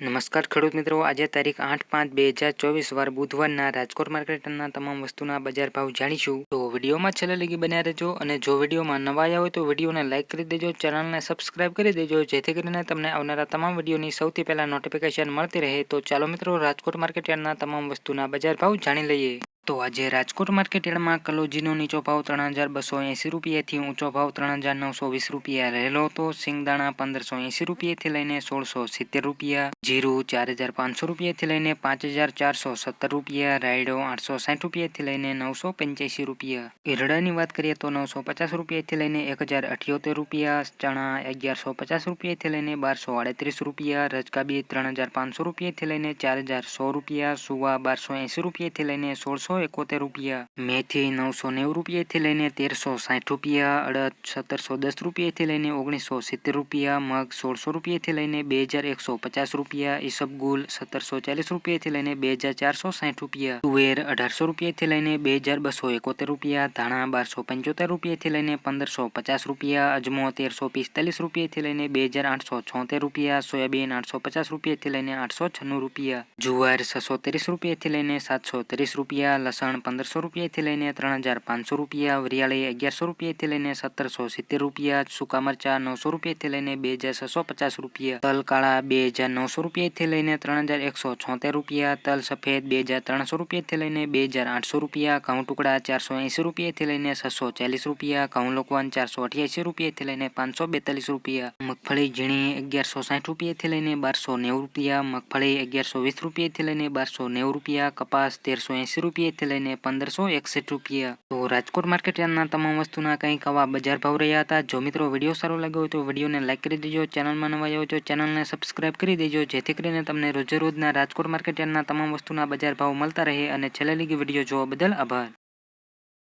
નમસ્કાર ખેડૂત મિત્રો, આજે તારીખ આઠ પાંચ બે હજાર ચોવીસ વાર બુધવારના રાજકોટ માર્કેટના તમામ વસ્તુના બજાર ભાવ જાણીશું. તો વિડીયોમાં છેલ્લે લગી બન્યા રહેજો અને જો વિડીયોમાં નવા આવ્યા હોય તો વિડીયોને લાઇક કરી દેજો, ચેનલને સબસ્ક્રાઇબ કરી દેજો, જેથી કરીને તમને આવનારા તમામ વિડીયોની સૌથી પહેલાં નોટિફિકેશન મળતી રહે. તો ચાલો મિત્રો, રાજકોટ માર્કેટના તમામ વસ્તુના બજાર ભાવ જાણી લઈએ. તો આજે રાજકોટ માર્કેટ યાર્ડમાં કલોજીનો નીચો ભાવ ત્રણ હજાર બસો એંસી રૂપિયાથી ઊંચો ભાવ ત્રણ હજાર નવસો વીસ રૂપિયા રહેલો હતો સિંગદાણા પંદરસો એંસી રૂપિયાથી લઈને સોળસો સિત્તેર રૂપિયા જીરું ચાર હજાર પાંચસો રૂપિયાથી લઈને પાંચ હજાર ચારસો સત્તર રૂપિયા રાયડો આઠસો સાઠ રૂપિયાથી લઈને નવસો પંચ્યાસી રૂપિયા એરડાની વાત કરીએ તો નવસો પચાસ રૂપિયાથી લઈને એક હજાર અઠ્યોતેર રૂપિયા ચણા અગિયારસો પચાસ રૂપિયાથી લઈને બારસો આડત્રીસ રૂપિયા રજકાબી ત્રણ હજાર પાંચસો રૂપિયાથી લઈને ચાર હજાર સો રૂપિયા સુવા બારસો એંસી રૂપિયાથી લઈને સોળસો એકોતેર રૂપિયા મેથી નવસો નેવું રૂપિયાથી લઈને તેરસો સાઠ રૂપિયા અડદ સત્તરસો દસ રૂપિયાથી લઈને ઓગણીસો સિત્તેર રૂપિયા મગ સોળસો રૂપિયાથી લઈને બે હજાર એકસો પચાસ રૂપિયા ઈસબગુલ સત્તરસો ચાલીસ રૂપિયાથી લઈને બે હજાર ચારસો સાઠ રૂપિયા તુવેર અઢારસો રૂપિયાથી લઈને બે હજાર બસો એકોતેર રૂપિયા ધાણા બારસો પંચોતેર રૂપિયાથી લઈને પંદરસો પચાસ રૂપિયા અજમો તેરસો પિસ્તાલીસ રૂપિયાથી લઈને બે હજાર આઠસો છોતેર રૂપિયા સોયાબીન આઠસો પચાસ રૂપિયાથી લઈને આઠસો છન્નું રૂપિયા જુવાર છસો ત્રીસ રૂપિયાથી લઈને સાતસો ત્રીસ રૂપિયા લસણ પંદરસો રૂપિયાથી લઈને ત્રણ હજાર પાંચસો રૂપિયા વરિયાળી અગિયારસો રૂપિયાથી લઈને સત્તરસો સિત્તેર રૂપિયા સૂકા મરચા નવસો રૂપિયાથી લઈને બે હજાર છસો પચાસ રૂપિયા તલ કાળા બે હજાર નવસો રૂપિયાથી લઈને ત્રણ હજાર એકસો છોતેર રૂપિયા તલ સફેદ બે હજાર ત્રણસો રૂપિયાથી લઈને બે હજાર આઠસો રૂપિયા ઘઉં ટુકડા ચારસો એંસી રૂપિયાથી લઈને છસો ચાલીસ રૂપિયા ઘઉં લોકવાન ચારસો અઠ્યાસી રૂપિયાથી લઈને પાંચસો બેતાલીસ રૂપિયા મગફળી ઝીણી અગિયારસો સાઠ રૂપિયાથી લઈને બારસો નેવું રૂપિયા મગફળી અગિયારસો વીસ રૂપિયાથી લઈને બારસો નેવું રૂપિયા કપાસ તેરસો એંસી રૂપિયાથી લઈને પંદરસો એકસઠ રૂપિયા. તો રાજકોટ માર્કેટ તમામ વસ્તુના કંઈક આવા બજાર ભાવ રહ્યા હતા. જો મિત્રો વીડિયો સારો લાગ્યો હોય તો વિડીયોને લાઇક કરી દેજો. ચેનલમાં નવા આવ્યો તો ચેનલને સબસ્ક્રાઇબ કરી દેજો. જેથી કરીને તમને રોજે રોજના રાજકોટ માર્કેટ તમામ વસ્તુના બજાર ભાવ મળતા રહે. અને છેલ્લે લીગી વીડિયો જોવા બદલ આભાર.